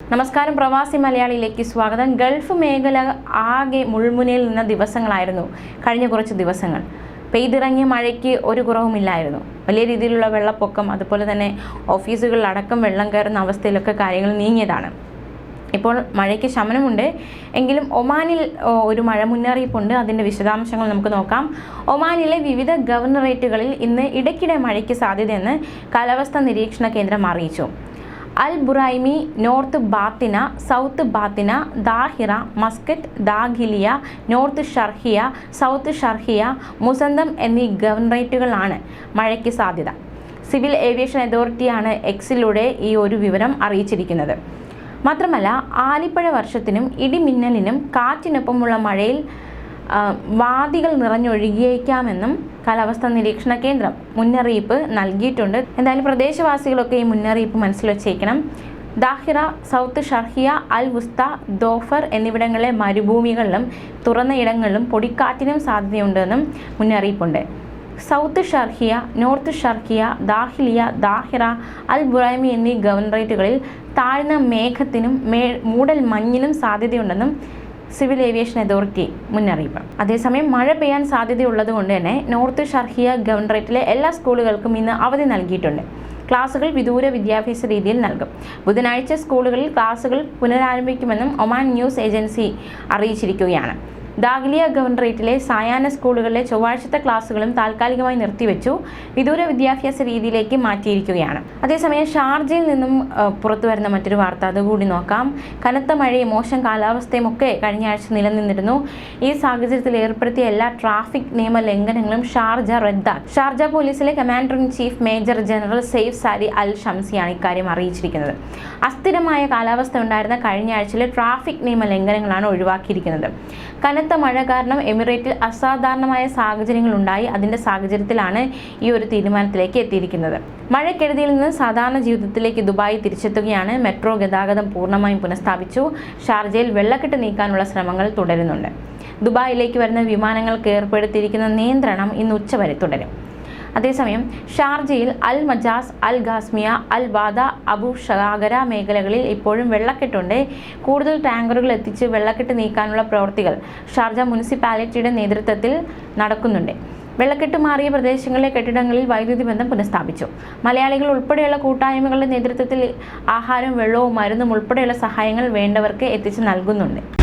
നമസ്കാരം. പ്രവാസി മലയാളിയിലേക്ക് സ്വാഗതം. ഗൾഫ് മേഖല ആകെ മുൾമുനയിൽ നിന്ന ദിവസങ്ങളായിരുന്നു. കഴിഞ്ഞ കുറച്ച് ദിവസങ്ങൾ. പെയ്തിറങ്ങിയ മഴയ്ക്ക് ഒരു കുറവുമില്ലായിരുന്നു വലിയ രീതിയിലുള്ള വെള്ളപ്പൊക്കം അതുപോലെ തന്നെ ഓഫീസുകളിലടക്കം വെള്ളം കയറുന്ന അവസ്ഥയിലൊക്കെ കാര്യങ്ങൾ നീങ്ങിയതാണ്. ഇപ്പോൾ മഴയ്ക്ക് ശമനമുണ്ട്. എങ്കിലും ഒമാനിൽ ഒരു മഴ മുന്നറിയിപ്പുണ്ട്. അതിന്റെ വിശദാംശങ്ങൾ നമുക്ക് നോക്കാം. ഒമാനിലെ വിവിധ ഗവർണറേറ്റുകളിൽ ഇന്ന് ഇടയ്ക്കിടെ മഴയ്ക്ക് സാധ്യതയെന്ന് കാലാവസ്ഥാ നിരീക്ഷണ കേന്ദ്രം അറിയിച്ചു. Al Buraimi North Batinah South Batinah Dhahirah Muscat Dakhiliyah North Sharqiyah South Sharqiyah Musandam എന്നീ ഗവർണറേറ്റുകളാണ് മഴയ്ക്ക് സാധ്യത. സിവിൽ ഏവിയേഷൻ അതോറിറ്റിയാണ് എക്സിലൂടെ ഈ ഒരു വിവരം അറിയിച്ചിരിക്കുന്നത്. മാത്രമല്ല ആലിപ്പഴ വർഷത്തിനും ഇടിമിന്നലിനും കാറ്റിനൊപ്പമുള്ള മഴയിൽ വാദികൾ നിറഞ്ഞൊഴുകിയേക്കാമെന്നും കാലാവസ്ഥാ നിരീക്ഷണ കേന്ദ്രം മുന്നറിയിപ്പ് നൽകിയിട്ടുണ്ട്. എന്തായാലും പ്രദേശവാസികളൊക്കെ ഈ മുന്നറിയിപ്പ് മനസ്സിൽ വച്ചേക്കണം. Dhahirah South Sharqiyah Al Wusta Dhofar എന്നിവിടങ്ങളിലെ മരുഭൂമികളിലും തുറന്ന ഇടങ്ങളിലും പൊടിക്കാറ്റിനും സാധ്യതയുണ്ടെന്നും മുന്നറിയിപ്പുണ്ട്. South Sharqiyah North Sharqiyah Dakhiliyah Dhahirah Al Buraimi എന്നീ ഗവർണറേറ്റുകളിൽ താഴ്ന്ന മേഘത്തിനും മേ മൂടൽ മഞ്ഞിനും സാധ്യതയുണ്ടെന്നും സിവിൽ ഏവിയേഷൻ അതോറിറ്റി മുന്നറിയിപ്പ്. അതേസമയം മഴ പെയ്യാൻ സാധ്യതയുള്ളത് കൊണ്ട് തന്നെ നോർത്ത് ഷർഹിയ ഗവർണറേറ്റിലെ എല്ലാ സ്കൂളുകൾക്കും ഇന്ന് അവധി നൽകിയിട്ടുണ്ട്. ക്ലാസുകൾ വിദൂര വിദ്യാഭ്യാസ രീതിയിൽ നൽകും. ബുധനാഴ്ച സ്കൂളുകളിൽ ക്ലാസുകൾ പുനരാരംഭിക്കുമെന്നും ഒമാൻ ന്യൂസ് ഏജൻസി അറിയിച്ചിരിക്കുകയാണ്. ദാഗ്ലിയ ഗവർണറേറ്റിലെ സായാഹ്ന സ്കൂളുകളിലെ ചൊവ്വാഴ്ചത്തെ ക്ലാസുകളും താൽക്കാലികമായി നിർത്തിവെച്ചു. വിദൂര വിദ്യാഭ്യാസ രീതിയിലേക്ക് മാറ്റിയിരിക്കുകയാണ്. അതേസമയം ഷാർജയിൽ നിന്നും പുറത്തു വരുന്ന മറ്റൊരു വാർത്ത അതുകൂടി നോക്കാം. കനത്ത മഴയും മോശം കാലാവസ്ഥയും ഒക്കെ കഴിഞ്ഞ ആഴ്ച നിലനിന്നിരുന്നു. ഈ സാഹചര്യത്തിൽ ഏർപ്പെടുത്തിയ എല്ലാ ട്രാഫിക് നിയമ ലംഘനങ്ങളും ഷാർജ റദ്ദാക്കി. ഷാർജ പോലീസിലെ commander in chief major general Saif Sari Al ഷംസിയാണ് ഇക്കാര്യം അറിയിച്ചിരിക്കുന്നത്. അസ്ഥിരമായ കാലാവസ്ഥ ഉണ്ടായിരുന്ന കഴിഞ്ഞ ആഴ്ചയിലെ ട്രാഫിക് നിയമ ലംഘനങ്ങളാണ് ഒഴിവാക്കിയിരിക്കുന്നത്. കനത്ത മഴ കാരണം എമിറേറ്റിൽ അസാധാരണമായ സാഹചര്യങ്ങൾ ഉണ്ടായി അതിന്റെ സാഹചര്യത്തിലാണ് ഈ ഒരു തീരുമാനത്തിലേക്ക് എത്തിയിരിക്കുന്നത്. മഴക്കെടുതിയിൽ നിന്ന് സാധാരണ ജീവിതത്തിലേക്ക് ദുബായ് തിരിച്ചെത്തുകയാണ്. മെട്രോ ഗതാഗതം പൂർണമായും പുനഃസ്ഥാപിച്ചു. ഷാർജയിൽ വെള്ളക്കെട്ട് നീക്കാനുള്ള ശ്രമങ്ങൾ തുടരുന്നുണ്ട്. ദുബായിലേക്ക് വരുന്ന വിമാനങ്ങൾക്ക് ഏർപ്പെടുത്തിയിരിക്കുന്ന നിയന്ത്രണം ഇന്ന് ഉച്ചവരെ തുടരും. അതേസമയം ഷാർജയിൽ അൽ മജാസ് അൽ ഗാസ്മിയ അൽ വാദ അബു ഷാഗര മേഖലകളിൽ ഇപ്പോഴും വെള്ളക്കെട്ടുണ്ട്. കൂടുതൽ ടാങ്കറുകൾ എത്തിച്ച് വെള്ളക്കെട്ട് നീക്കാനുള്ള പ്രവൃത്തികൾ ഷാർജ മുനിസിപ്പാലിറ്റിയുടെ നേതൃത്വത്തിൽ നടക്കുന്നുണ്ട്. വെള്ളക്കെട്ട് മാറിയ പ്രദേശങ്ങളിലെ കെട്ടിടങ്ങളിൽ വൈദ്യുതി ബന്ധം പുനഃസ്ഥാപിച്ചു. മലയാളികൾ ഉൾപ്പെടെയുള്ള കൂട്ടായ്മകളുടെ നേതൃത്വത്തിൽ ആഹാരവും വെള്ളവും മരുന്നും ഉൾപ്പെടെയുള്ള സഹായങ്ങൾ വേണ്ടവർക്ക് എത്തിച്ച് നൽകുന്നുണ്ട്.